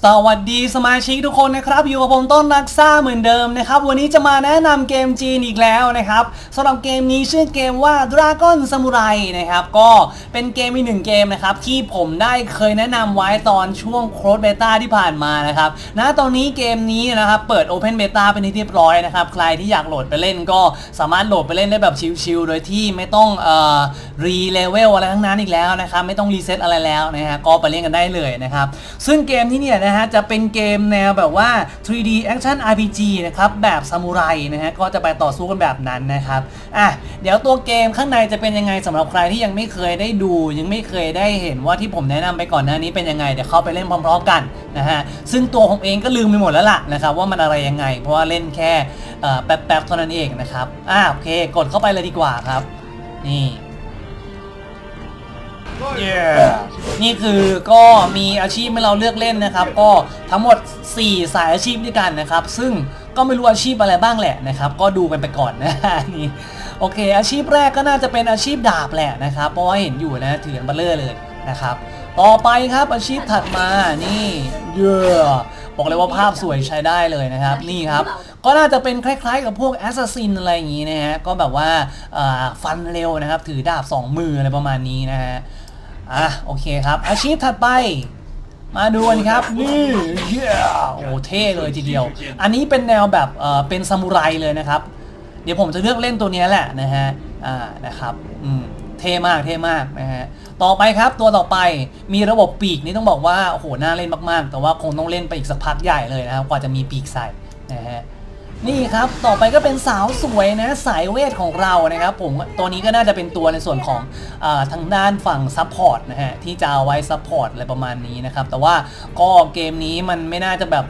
สวัสดีสมาชิกทุกคนนะครับอยู่กับผมต้นรักซ่าเหมือนเดิมนะครับวันนี้จะมาแนะนำเกมจีนอีกแล้วนะครับสำหรับเกมนี้ชื่อเกมว่า Dragon Samurai นะครับก็เป็นเกมอีกหนึ่งเกมนะครับที่ผมได้เคยแนะนำไว้ตอนช่วงโค้ดเบต้าที่ผ่านมานะครับณตอนนี้เกมนี้นะครับเปิด Open Beta เป็นที่เรียบร้อยนะครับใครที่อยากโหลดไปเล่นก็สามารถโหลดไปเล่นได้แบบชิลๆโดยที่ไม่ต้องเอ่อรีเลเวลอะไรทั้งนั้นอีกแล้วนะครับไม่ต้องรีเซ็ตอะไรแล้วนะฮะก็ไปเล่นกันได้เลยนะครับซึ่งเกมนี้เนี่ยนะฮะจะเป็นเกมแนวแบบว่า 3D Action RPG นะครับแบบซามูไรนะฮะก็จะไปต่อสู้กันแบบนั้นนะครับอะเดี๋ยวตัวเกมข้างในจะเป็นยังไงสำหรับใครที่ยังไม่เคยได้ดู ยังไม่เคยได้เห็นว่าที่ผมแนะนำไปก่อนหน้านี้เป็นยังไงเดี๋ยวเข้าไปเล่นพร้อมๆกันนะฮะซึ่งตัวผมเองก็ลืมไปหมดแล้วล่ะนะครับว่ามันอะไรยังไง เพราะว่าเล่นแค่เอ่อแป๊บๆเท่านั้นเองนะครับอะโอเค กดเข้าไปเลยดีกว่าครับ นี่ นี่คือก็มีอาชีพให้เราเลือกเล่นนะครับ ก็ทั้งหมด 4 สายอาชีพด้วยกันนะครับ ซึ่งก็ไม่รู้อาชีพอะไรบ้างแหละนะครับ ก็ดูกันไปก่อนนะนี่โอเค อาชีพแรกก็น่าจะเป็นอาชีพดาบแหละนะครับเพราะเห็นอยู่นะถือกันเบลเลอร์เลยนะครับ ต่อไปครับอาชีพถัดมานี่เยอะบอกเลยว่าภาพสวยใช้ได้เลยนะครับ นี่ครับก็น่าจะเป็นคล้ายๆ กับพวกแอสซัสซินอะไรอย่างนี้นะฮะก็แบบว่าฟันเร็วนะครับ ถือดาบ 2 มืออะไรประมาณนี้นะฮะ อะโอเคครับ อาชีพถัดไป มาดูกันครับนี่เย้โอ้เท่เลยทีเดียว อันนี้เป็นแนวแบบเออเป็นซามูไรเลยนะครับ เดี๋ยวผมจะเลือกเล่นตัวนี้แหละนะฮะอ่านะครับอืมเท่มากเท่มากนะฮะต่อไปครับตัวต่อไปมีระบบปีกนี่ต้องบอกว่าโอ้โหน่าเล่นมากๆ แต่ว่าคงต้องเล่นไปอีกสักพักใหญ่เลยนะครับกว่าจะมีปีกใส่นะฮะ นี่ครับ ต่อไปก็เป็นสาวสวยนะสายเวทของเรานะครับผมตัวนี้ก็น่าจะเป็นตัวในส่วนของอทางด้านฝั่งซัพพอร์ตนะฮะที่จะเอาไว้ซัพพอร์ตอะไรประมาณนี้นะครับ แต่ว่าก็เกมนี้มันไม่น่าจะแบบ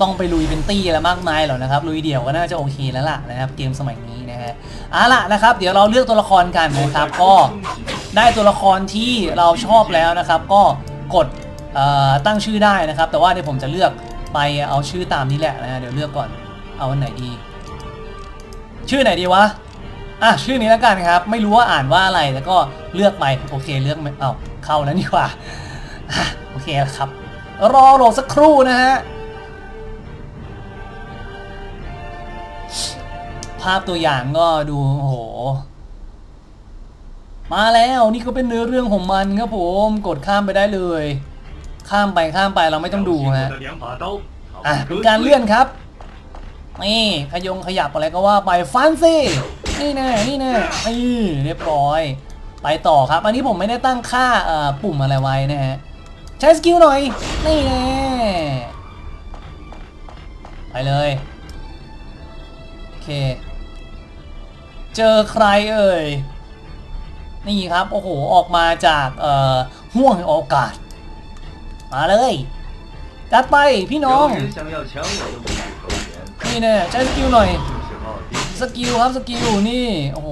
ต้องไปลุยเป็นตี้อะไรมากมายหรอกนะครับลุยเดี่ยวก็น่าจะโอเคแล้วล่ะนะครับเกมสมัยนี้นะฮะเอาล่ะนะครับ เดี๋ยวเราเลือกตัวละครกันนะครับก็ได้ตัวละครที่เราชอบแล้วนะครับ ก็กดตั้งชื่อได้นะครับ แต่ว่าเดี๋ยวผมจะเลือกไปเอาชื่อตามนี้แหละนะเดี๋ยวเลือกก่อน เอาอันไหนดี ชื่อไหนดีวะอะชื่อนี้แล้วกันครับ ไม่รู้ว่าอ่านว่าอะไรแล้วก็เลือกไปโอเคเลือกเอาเข้าแล้วนี่กว่าโอเคแล้วครับ รอโหลดสักครู่นะฮะภาพตัวอย่างก็ดูโอ้โห มาแล้วนี่ก็เป็นเนื้อเรื่องของมันครับผมกดข้ามไปได้เลย ข้ามไปข้ามไปเราไม่ต้องดูฮะอะเป็นการเลื่อนครับ นี่ขยงขยับอะไรก็ว่าไปฟันสินี่แน่นี่แน่นี่เรียบร้อย ไปต่อครับ อันนี้ผมไม่ได้ตั้งค่าปุ่มอะไรไว้นะฮะใช้สกิลหน่อย นี่แน่ไปเลยโอเค เจอใครเอ่ยนี่ครับ โอ้โห ออกมาจากห่วงโอกาส มาเลย จัดไปพี่น้อง นี่แน่ใช้สกิลหน่อยสกิลครับสกิลนี่โอ้โห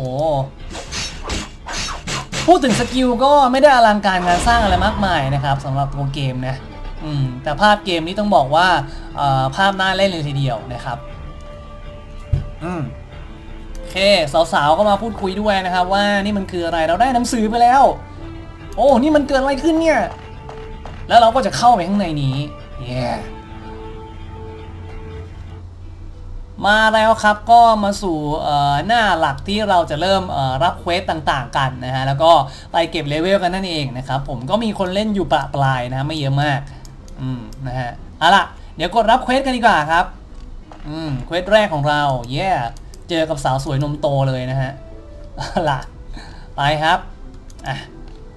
พูดถึงสกิลก็ไม่ได้อลังการงานสร้างอะไรมากมายนะครับสำหรับตัวเกมนะอืมแต่ภาพเกมนี้ต้องบอกว่าภาพน่าเล่นเลยทีเดียวนะครับอืมโอเคสาวๆก็มาพูดคุยด้วยนะครับ ว่านี่มันคืออะไรเราได้หนังสือไปแล้ว โอ้นี่มันเกิดอะไรขึ้นเนี่ย แล้วเราก็จะเข้าไปข้างในนี้ yeah. มาแล้วครับก็มาสู่หน้าหลักที่เราจะเริ่มรับเควสต่างๆกันนะฮะแล้วก็ไปเก็บเลเวลกันนั่นเองนะครับผมก็มีคนเล่นอยู่ปะปลายนะไม่เยอะมากอืมนะฮะเอาล่ะเดี๋ยวกดรับเควสกันดีกว่าครับอืมเควสแรกของเราเย่ yeah. เจอกับสาวสวยนมโตเลยนะฮะเอาล่ะไปครับอะ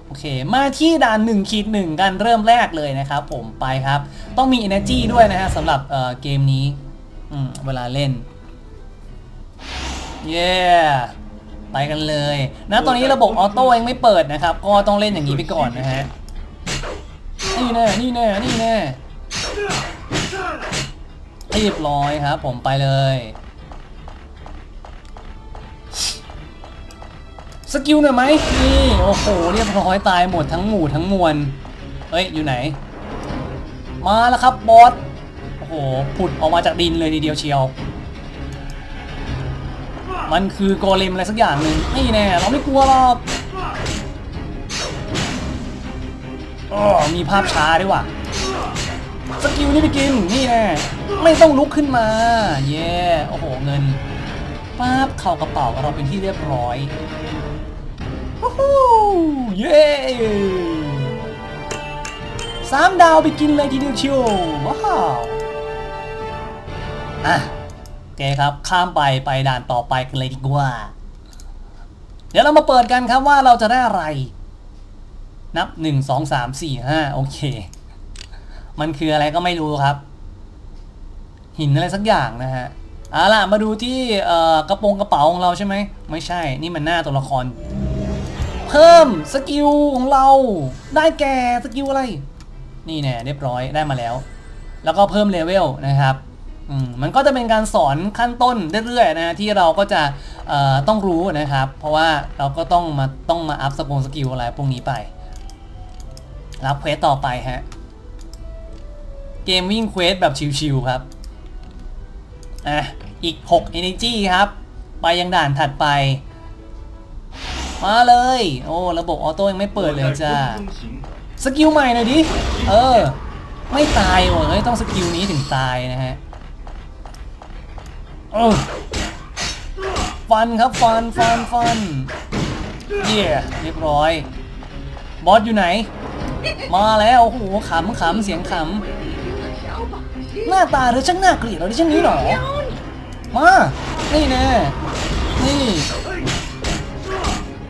โอเค มาที่ด่าน1ขีดหนึ่งกันเริ่มแรกเลยนะครับผมไปครับ ต้องมี energy ด้วยนะฮะสำหรับเเกมนี้ เวลาเล่น เย้ไปกันเลย นะตอนนี้ระบบออโต้ยังไม่เปิดนะครับ ก็ต้องเล่นอย่างนี้ไปก่อนนะฮะ นี่แน่ นี่แน่ นี่แน่เรียบร้อยครับผมไปเลยสกิลหน่อยไหมนี่โอ้โหเรียบร้อยตายหมดทั้งหมู่ทั้งมวลเฮ้ยอยู่ไหน มาแล้วครับบอส โอ้โหผุดออกมาจากดินเลยทีเดียวเชียว มันคือโกเลมอะไรสักอย่างหนึ่งนี่แน่เราไม่กลัวหรอกอ๋อมีภาพช้าด้วยว่ะสกิลนี่ไปกินนี่แน่ไม่ต้องลุกขึ้นมาเย่โอ้โหเงินป๊าบเข้ากระเป๋าเราเป็นที่เรียบร้อยวู้ฮู้เย้สามดาวไปกินเลยทีเดียวเชียวว้าว อะโอเคครับข้ามไปไปด่านต่อไปกันเลยดีกว่า เดี๋ยวเรามาเปิดกันครับว่าเราจะได้อะไร นับ 1 2 3 4 5 โอเค มันคืออะไรก็ไม่รู้ครับ หินอะไรสักอย่างนะฮะเอาล่ะมาดูที่กระโปรงกระเป๋าของเราใช่ไหมไม่ใช่ นี่มันหน้าตัวละคร เพิ่มสกิลของเรา ได้แก่สกิลอะไร นี่แน่เรียบร้อยได้มาแล้ว แล้วก็เพิ่มเลเวลนะครับ มันก็จะเป็นการสอนขั้นต้นเรื่อยๆนะที่เราก็จะต้องรู้นะครับ เพราะว่าเราก็ต้องมาต้องมาอัพสกงสกิลอะไรพวกนี้ไป รับเควสต่อไปฮะ เกมวิ่งเควสแบบชิวๆครับอะอีก 6 Energy ครับ ไปยังด่านถัดไป มาเลย โอ้ ระบบออโต้ยังไม่เปิดเลยจ้าสกิลใหม่หน่อยดิ เออ ไม่ตายว่ะเฮ้ยต้องสกิลนี้ถึงตายนะฮะ ฟันครับฟันฟันฟันเย่เรียบร้อย บอสอยู่ไหน มาแล้วโอ้โหขำขำเสียงขำหน้าตาเธอช่างน่าเกลียดเราดิช่างนี้หรอมานี่แน่นี่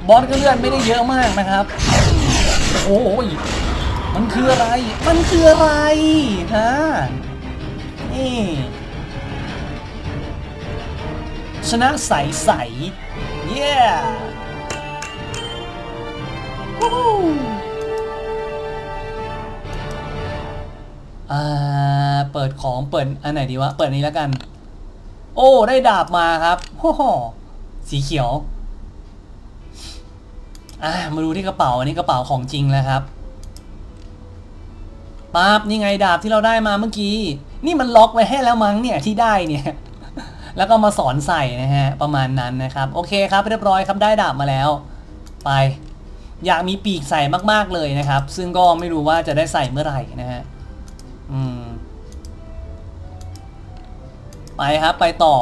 บอสก็เลือดไม่ได้เยอะมากนะครับ โอ้ยมันคืออะไร มันคืออะไรฮะนี่ ชนะใสใสเย้ฮู้อ่าเปิดของเปิดอันไหนดีวะ เปิดนี้แล้วกัน โอ้ ได้ดาบมาครับโอ้โหสีเขียว อ่ามาดูที่กระเป๋า อันนี้กระเป๋าของจริงแล้วครับปั๊บนี่ไงดาบที่เราได้มาเมื่อกี้ นี่มันล็อกไว้ให้แล้วมั้งเนี่ยที่ได้เนี่ย แล้วก็มาสอนใส่นะฮะประมาณนั้นนะครับโอเคครับเรียบร้อยครับได้ดาบมาแล้ว ไปอยากมีปีกใส่มาก ๆ เลยนะครับ ซึ่งก็ไม่รู้ว่าจะได้ใส่เมื่อไหร่นะฮะอืมไปครับไปต่อ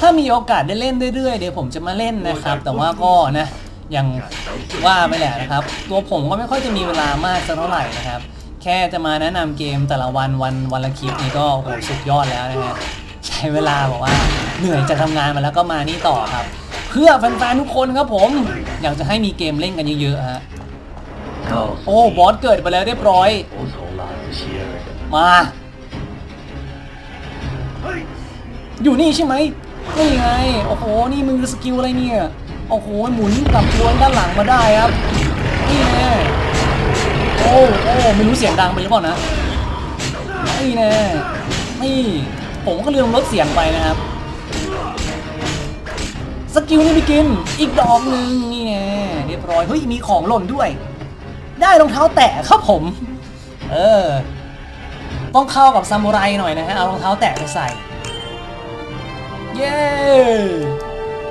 ถ้ามีโอกาสได้เล่นเรื่อยๆ เดี๋ยวผมจะมาเล่นนะครับ แต่ว่าก็นะอย่างว่าไปแหละนะครับ ตัวผมก็ไม่ค่อยจะมีเวลามากสักเท่าไหร่นะครับ แค่จะมาแนะนำเกมแต่ละวันวันวันละคลิปนี่ก็โอ้สุดยอดแล้วนะฮะใช้เวลาบอกว่าเหนื่อยจะทำงานมาแล้วก็มานี่ต่อครับ เพื่อแฟนๆทุกคนครับผม อยากจะให้มีเกมเล่นกันเยอะๆฮะโอ้บอสเกิดไปแล้วเรียบร้อย มาอยู่นี่ใช่ไหมนี่ไง โอ้โห นี่มือสกิลอะไรเนี่ย โอ้โห หมุนกลับตัวด้านหลังมาได้ครับ นี่ไง โอ้โอ้ไม่รู้เสียงดังไปหรือเปล่านะนี่แน่นี่ผมก็ลืมลดเสียงไปนะครับสกิลนี่ไปกิน อีกดอกหนึ่งนี่แน่เรียบร้อยเฮ้ยมีของหล่นด้วย ได้รองเท้าแตะครับผม เออ ต้องเข้ากับซามูไรหน่อยนะฮะเอารองเท้าแตะไปใส่ เย้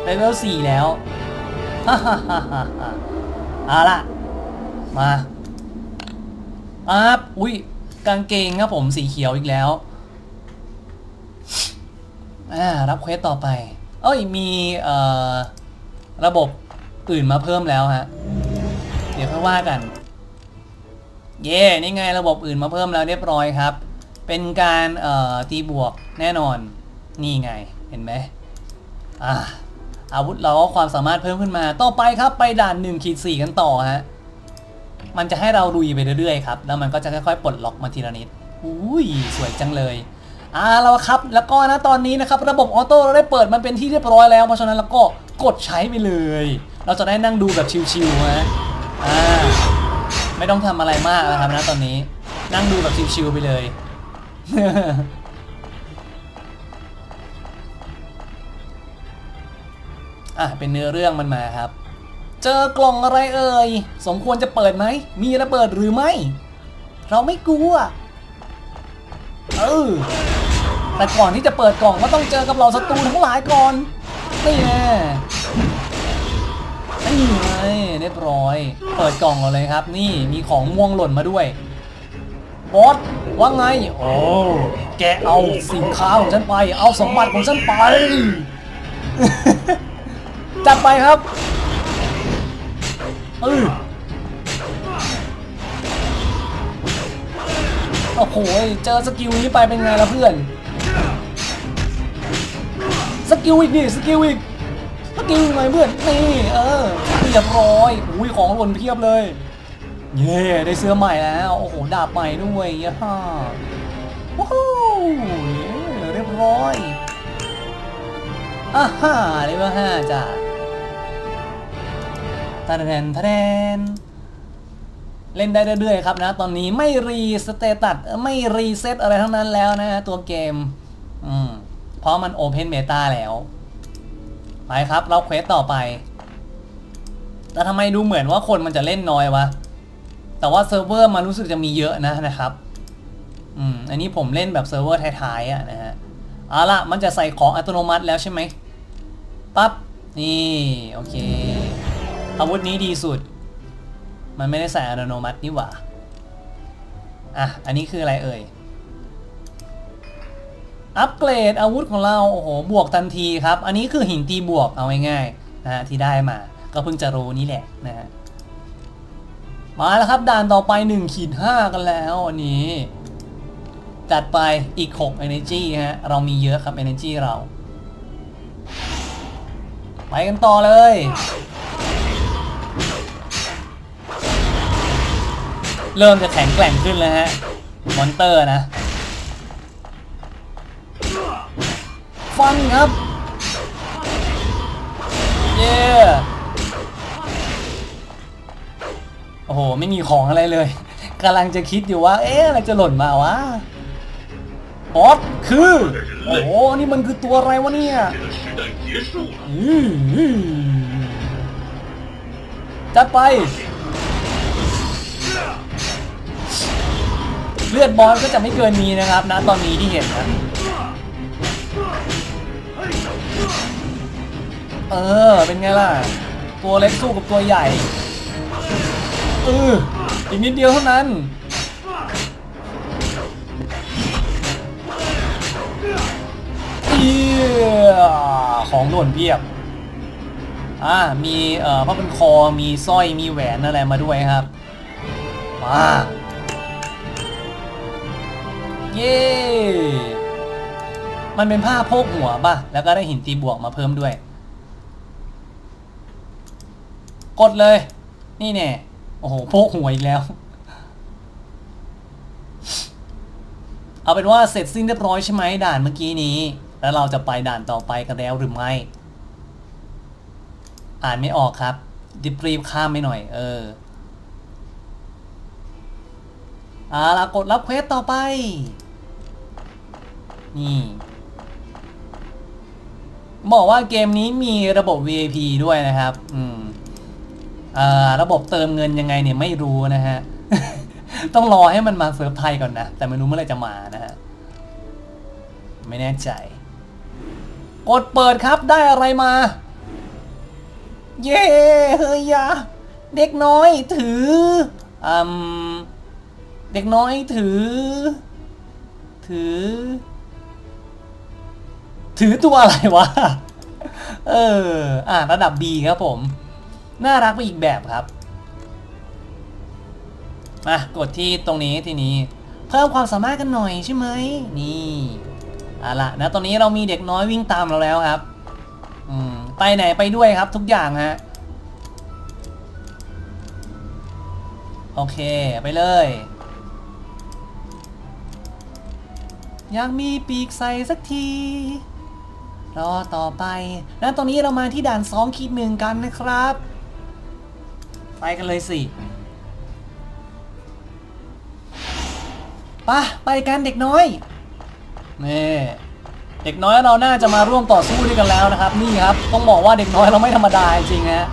เลเวลสี่แล้วฮ่าฮ่าฮ่าฮ่าเอาล่ะมา ปั๊บอุ้ยกางเกงครับผมสีเขียวอีกแล้วอ่ารับเควสต่อไป เอ้ยมีเอ่อระบบอื่นมาเพิ่มแล้วฮะ เดี๋ยวค่อยว่ากัน เย่นี่ไงระบบอื่นมาเพิ่มแล้วเรียบร้อยครับ เป็นการเอ่อตีบวกแน่นอน นี่ไงเห็นไหมอ่าอาวุธเราก็ความสามารถเพิ่มขึ้นมา ต่อไปครับไปด่าน1ขีด4กันต่อฮะ มันจะให้เราลุยไปเรื่อยๆครับ แล้วมันก็จะค่อยๆปลดล็อกมาทีละนิดอุ้ยสวยจังเลยอ่าแล้วครับแล้วก็นะตอนนี้นะครับระบบออโต้เราได้เปิดมันเป็นที่เรียบร้อยแล้ว เพราะฉะนั้นเราก็กดใช้ไปเลย เราจะได้นั่งดูแบบชิวๆนะอ่าไม่ต้องทำอะไรมากนะครับนะตอนนี้นั่งดูแบบชิวๆไปเลยอะเป็นเนื้อเรื่องมันมาครับ เจอกล่องอะไรเอ่ย สมควรจะเปิดไหม มีระเบิดหรือไม่ เราไม่กลัว เออ แต่ก่อนที่จะเปิดกล่องก็ต้องเจอกับเหล่าศัตรูทั้งหลายก่อน นี่แน่นนี่ไงเรียบร้อย เปิดกล่องเราเลยครับ นี่มีของม่วงหล่นมาด้วยบอสว่าไง โอ้แกเอาสินค้าของฉันไป เอาสมบัติของฉันไป จัดไปครับ เออโอ้โห เจอสกิลนี้ไปเป็นไงล่ะเพื่อน สกิลอีกนี่สกิลอีก สกิลไงเพื่อน นี่ เออเรียบร้อยอุ้ยของหล่นเพียบเลย เย่ได้เสื้อใหม่แล้ว โอ้โห ดาบใหม่ด้วยย่าฮ่าว้าวเย้เรียบร้อยอ่าฮ่าเลเวลห้าจ้ะ ตาแดนตาแดนเล่นได้เรื่อยๆครับนะตอนนี้ไม่รีสเตตัสไม่รีเซ็ตอะไรทั้งนั้นแล้วนะตัวเกมอืมเพราะมันโอเพนเมตาแล้ว ไปครับ เราเควสต่อไป แต่ทำไมดูเหมือนว่าคนมันจะเล่นน้อยวะ แต่ว่าเซิร์ฟเวอร์มันรู้สึกจะมีเยอะนะนะครับอืมอันนี้ผมเล่นแบบเซิร์ฟเวอร์ท้ายๆอะนะฮะเอาละมันจะใส่ของอัตโนมัติแล้วใช่ไหมปั๊บนี่ โอเค อาวุธนี้ดีสุด มันไม่ได้ใส่อัตโนมัตินี่หว่า อะ อันนี้คืออะไรเอ่ย อัปเกรดอาวุธของเรา โอ้โห บวกทันทีครับ อันนี้คือหินตีบวกเอาง่ายๆนะฮะที่ได้มา ก็เพิ่งจะรู้นี่แหละนะฮะ มาแล้วครับด่านต่อไป1ขีด5กันแล้วอันนี้ จัดไปอีก 6 Energy ฮะ เรามีเยอะครับ Energy เรา ไปกันต่อเลย เริ่มจะแข็งแกร่งขึ้นแล้วฮะ มอนเตอร์นะ ฟันครับ เย้โอ้โห ไม่มีของอะไรเลยกำลังจะคิดอยู่ว่า เอ๊ะ อะไรจะหล่นมาวะบอสคือ โอ้โห นี่มันคือตัวอะไรวะเนี่ยจัดไป เลือดบอสก็จะไม่เกินนี้นะครับนะตอนนี้ที่เห็นนะเออ เป็นไงล่ะ ตัวเล็กสู้กับตัวใหญ่เอออีกนิดเดียวเท่านั้น เอีของหล่นเพียบ อ่า มีเอ่อผ้าพันคอ มีสร้อย มีแหวนอะไรมาด้วยครับ มา เย้มันเป็นผ้าโพกหัวป่ะ แล้วก็ได้หินตีบวกมาเพิ่มด้วย กดเลย นี่แน่โอ้โหโพกหัวอีกแล้ว เอาเป็นว่าเสร็จสิ้นเรียบร้อยใช่ไหมด่านเมื่อกี้นี้ แล้วเราจะไปด่านต่อไปกันแล้วหรือไม่ อ่านไม่ออกครับดิบรีบข้ามไปหน่อย เออเอาล่ะกดรับเควสต่อไป นี่บอกว่าเกมนี้มีระบบ VIP ด้วยนะครับ อืมอ่าระบบเติมเงินยังไงเนี่ยไม่รู้นะฮะ ต้องรอให้มันมาเซิร์ฟไทยก่อนนะ แต่ไม่รู้เมื่อไหร่จะมานะฮะ ไม่แน่ใจ กดเปิดครับได้อะไรมา เย้เฮ้ยเด็กน้อยถืออืม เด็กน้อยถือ ถือ ถือตัวอะไรวะ เออ อะระดับ B ครับผม น่ารักไปอีกแบบครับ มากดที่ตรงนี้ทีนี้ เพิ่มความสามารถกันหน่อยใช่ไหม นี่เอาละนะ ตอนนี้เรามีเด็กน้อยวิ่งตามเราแล้วครับ อืม ไปไหนไปด้วยครับทุกอย่างฮะ โอเค ไปเลย อยากมีปีกใส่สักที รอต่อไป แล้วตอนนี้เรามาที่ด่าน2ขีดหนึ่งกันนะครับ ไปกันเลยสิปะไปกันเด็กน้อยนี่เด็กน้อยเราน่าจะมาร่วมต่อสู้ด้วยกันแล้วนะครับ นี่ครับ ต้องบอกว่าเด็กน้อยเราไม่ธรรมดาจริงฮะ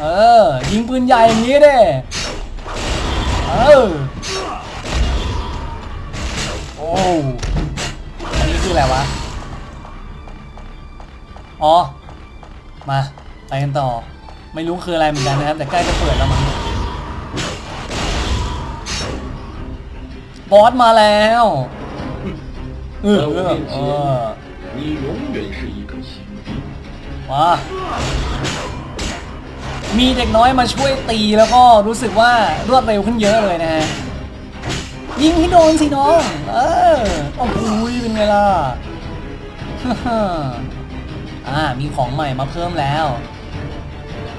เออยิงปืนใหญ่อย่างนี้เด้เออ อันนี้คืออะไรวะ อ๋อ มา ไปกันต่อ ไม่รู้คืออะไรเหมือนกันนะครับ แต่ใกล้จะเปิดแล้วมั้ง บอสมาแล้วเออเออว้ามีเด็กน้อยมาช่วยตีแล้วก็รู้สึกว่ารวดเร็วขึ้นเยอะเลยนะฮะ ยิงให้โดนสิน้อง เออโอ้โหเป็นไงล่ะอ่า มีของใหม่มาเพิ่มแล้ว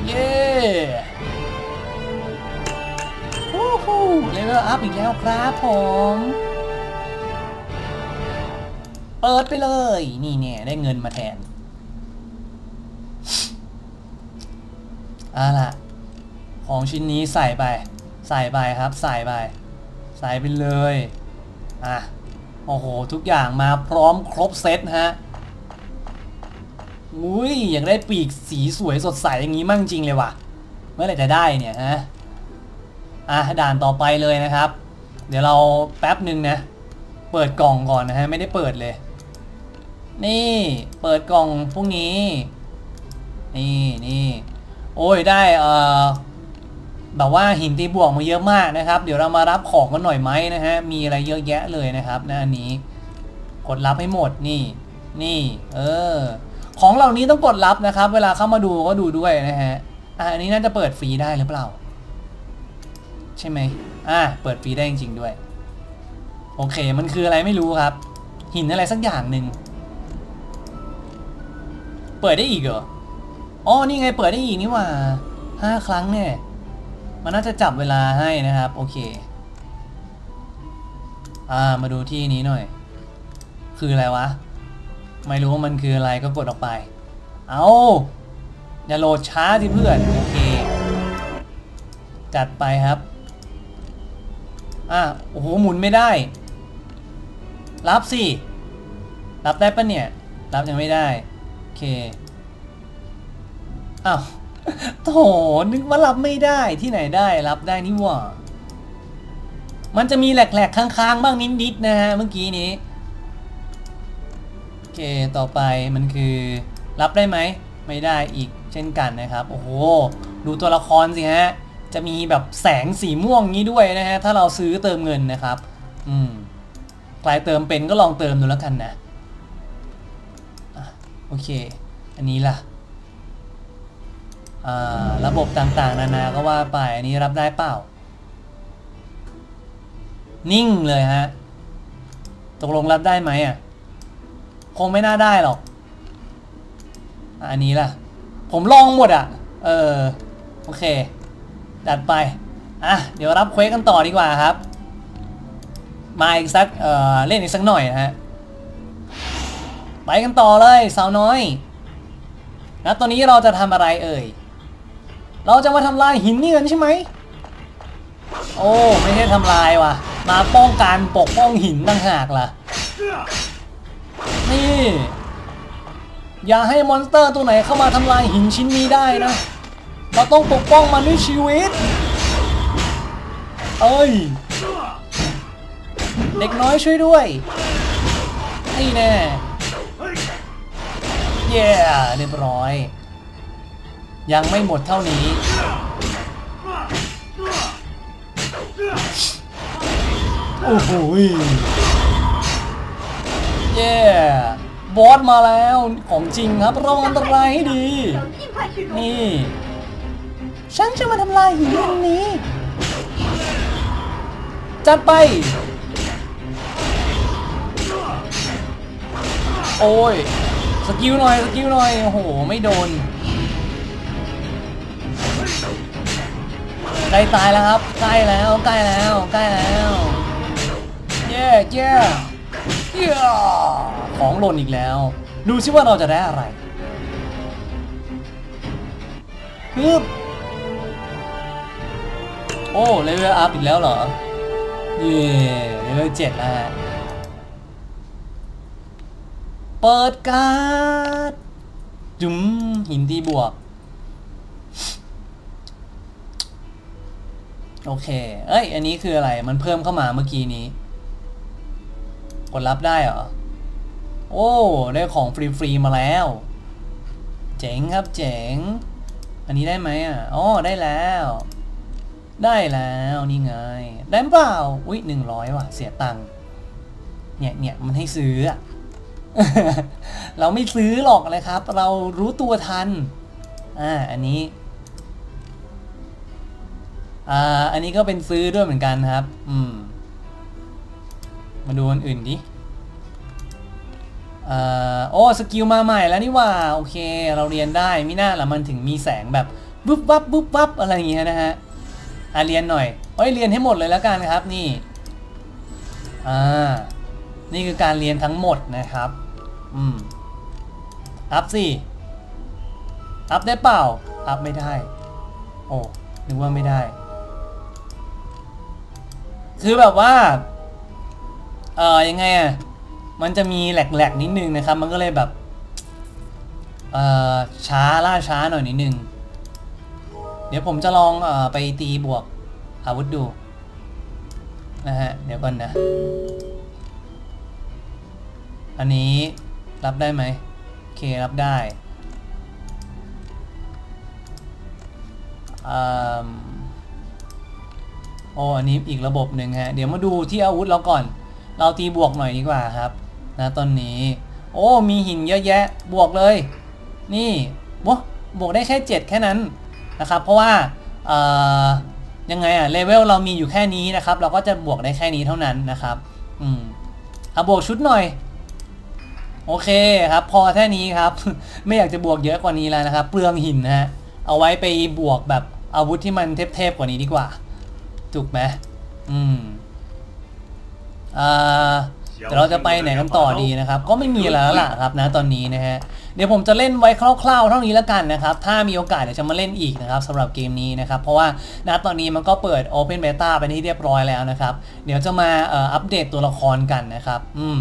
เย้ฮู้ฮู้เลเวลอัพอีกแล้วครับผมเปิดไปเลย นี่เนี่ยได้เงินมาแทนเอาล่ะ ของชิ้นนี้ใส่ไป ใส่ไปครับ ใส่ไป ใส่ไปเลย อะ โอ้โห ทุกอย่างมาพร้อมครบเซตฮะอุ้ยอยากได้ปีกสีสวยสดใสอย่างนี้มั่งจริงเลยว่ะ เมื่อไหร่จะได้เนี่ยฮะ อะ ด่านต่อไปเลยนะครับ เดี๋ยวเราแป๊บหนึ่งนะ เปิดกล่องก่อนนะฮะ ไม่ได้เปิดเลย นี่ เปิดกล่องพวกนี้ นี่นี่โอ้ยได้เอ่อ แบบว่าหินตีบวกมาเยอะมากนะครับ เดี๋ยวเรามารับของกันหน่อยไหมนะฮะ มีอะไรเยอะแยะเลยนะครับนะอันนี้ กดรับให้หมดนี่ นี่ เออ ของเหล่านี้ต้องกดรับนะครับ เวลาเข้ามาดูก็ดูด้วยนะฮะ อะอันนี้น่าจะเปิดฟรีได้หรือเปล่า ใช่ไหมอะเปิดฟรีได้จริงๆด้วย โอเค มันคืออะไรไม่รู้ครับ หินอะไรสักอย่างหนึ่งเปิดได้อีกเหรออ๋อนี่ไงเปิดได้อีกนี่ว่าห้าครั้งเนี่ย มันน่าจะจับเวลาให้นะครับ โอเคอ่ามาดูที่นี้หน่อย คืออะไรวะ ไม่รู้ว่ามันคืออะไรก็กดออกไป เอาอย่าโหลดช้าสิเพื่อน โอเค จัดไปครับ อะโอ้โห หมุนไม่ได้ รับสิ รับได้ปะเนี่ย รับยังไม่ได้ โอเค อ้าว โถนึกว่ารับไม่ได้ที่ไหนได้รับได้นี่หว่า มันจะมีแหลกๆค้างๆบ้างนิดๆนะฮะเมื่อกี้นี้ โอเคต่อไปมันคือรับได้ไหม ไม่ได้อีกเช่นกันนะครับ โอ้โห ดูตัวละครสิฮะ จะมีแบบแสงสีม่วงนี้ด้วยนะฮะ ถ้าเราซื้อเติมเงินนะครับ อืมใครเติมเป็นก็ลองเติมดูแล้วกันนะอะโอเค อันนี้ล่ะ ระบบต่างๆ นานาก็ว่าไปอันนี้รับได้เปล่า นิ่งเลยฮะ ตกลงรับได้ไหมอะ คงไม่น่าได้หรอก อันนี้ล่ะ ผมลองหมดอะ เออ โอเคจัดไป อะ เดี๋ยวรับเควสกันต่อดีกว่าครับ มาอีกสัก เออเล่นอีกสักหน่อยนะฮะ ไปกันต่อเลยสาวน้อย แล้วตอนนี้เราจะทำอะไรเอ่ย เราจะมาทำลายหินนี่กันใช่ไหม โอ้ไม่ใช่ทำลายว่ะ มาป้องกันปกป้องหินต่างหากล่ะ นี่ อย่าให้มอนสเตอร์ตัวไหนเข้ามาทำลายหินชิ้นนี้ได้นะ เราต้องปกป้องมันด้วยชีวิต เอ้ย เด็กน้อยช่วยด้วยนี่แน่ เย้เรียบร้อย ยังไม่หมดเท่านี้ โอ้โหเย่บอสมาแล้วของจริงครับระวังอันตรายให้ดี นี่ ฉันจะมาทำลายหินนนี้ จัดไป โอ้ย สกิลหน่อย สกิลหน่อย โอ้โห ไม่โดน ใกล้ตายแล้วครับ ใกล้แล้วใกล้แล้วใกล้แล้วเย้เย้เย้ของหล่นอีกแล้ว ดูซิว่าเราจะได้อะไรฮึบโอ้เลเวลอัพอีกแล้วเหรอ เย่เลเวลเจ็ดแล้วฮะเปิดการ์ดจุ๋มหินตีบวก โอเค เอ้ย อันนี้คืออะไร มันเพิ่มเข้ามาเมื่อกี้นี้ กดรับได้เหรอ โอ้ ได้ของฟรีๆมาแล้ว เจ๋งครับเจ๋ง อันนี้ได้ไหมอะอ๋อได้แล้ว ได้แล้วนี่ไง ได้เปล่า อุ้ยหนึ่งร้อยว่ะ เสียตังค์ เนี่ยเนี่ยมันให้ซื้ออะเราไม่ซื้อหรอกเลยครับ เรารู้ตัวทัน อ่า อันนี้ อ่าอันนี้ก็เป็นซื้อด้วยเหมือนกันครับ อืม มาดูอันอื่นดิอ่าโอ้สกิลมาใหม่แล้วนี่ว่า โอเค เราเรียนได้มิน่าละมันถึงมีแสงแบบบุ๊บวับบุ๊บวับอะไรอย่างเงี้ยนะฮะอ่าเรียนหน่อยเอ้ยเรียนให้หมดเลยแล้วกันครับนี่อ่านี่คือการเรียนทั้งหมดนะครับ อืม อัพสิ อัพได้เปล่า อัพไม่ได้ โอ้นึกว่าไม่ได้ คือแบบว่า เออยังไงอะ มันจะมีแหลกๆนิดนึงนะครับ มันก็เลยแบบ เออช้าล่าช้าหน่อยนิดนึง เดี๋ยวผมจะลองเออไปตีบวกอาวุธดู นะฮะ เดี๋ยวก่อนนะ อันนี้รับได้ไหมโอเครับได้อืม โอ้อันนี้อีกระบบหนึ่งฮะ เดี๋ยวมาดูที่อาวุธเราก่อน เราตีบวกหน่อยดีกว่าครับ นะตอนนี้ โอ้ มีหินเยอะแยะ บวกเลย นี่บวกบวกได้แค่ 7 แค่นั้นนะครับ เพราะว่าเอ่อยังไงอะเลเวลเรามีอยู่แค่นี้นะครับ เราก็จะบวกได้แค่นี้เท่านั้นนะครับ อืมเอาบวกชุดหน่อย โอเคครับ พอแค่นี้ครับ ไม่อยากจะบวกเยอะกว่านี้แล้วนะครับ เปลืองหินนะฮะ เอาไว้ไปบวกแบบอาวุธที่มันเทพๆกว่านี้ดีกว่า ถูกไหมอืมอ่าเดี๋ยวเราจะไปไหนกันต่อดีนะครับ ก็ไม่มีอะไรแล้วล่ะครับนะตอนนี้นะฮะเดี๋ยวผมจะเล่นไว้คร่าวๆเท่านี้แล้วกันนะครับ ถ้ามีโอกาสเดี๋ยวจะมาเล่นอีกนะครับสำหรับเกมนี้นะครับ เพราะว่าณตอนนี้มันก็เปิด Open Beta ไปที่เรียบร้อยแล้วนะครับ เดี๋ยวจะมาเอ่ออัปเดตตัวละครกันนะครับ อืม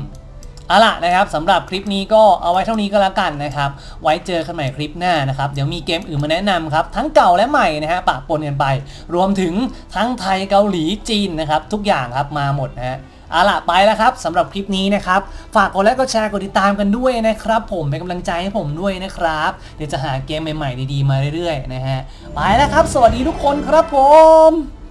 เอาล่ะนะครับสำหรับคลิปนี้ก็เอาไว้เท่านี้ก็แล้วกันนะครับ ไว้เจอกันใหม่คลิปหน้านะครับ เดี๋ยวมีเกมอื่นมาแนะนำครับ ทั้งเก่าและใหม่นะฮะปะปนกันไป รวมถึงทั้งไทยเกาหลีจีนนะครับ ทุกอย่างครับมาหมดนะฮะเอาล่ะไปแล้วครับสำหรับคลิปนี้นะครับ ฝากกดไลค์กดแชร์กดติดตามกันด้วยนะครับ ผมเป็นกำลังใจให้ผมด้วยนะครับ เดี๋ยวจะหาเกมใหม่ๆดีๆมาเรื่อยๆนะฮะไปแล้วครับ สวัสดีทุกคนครับผม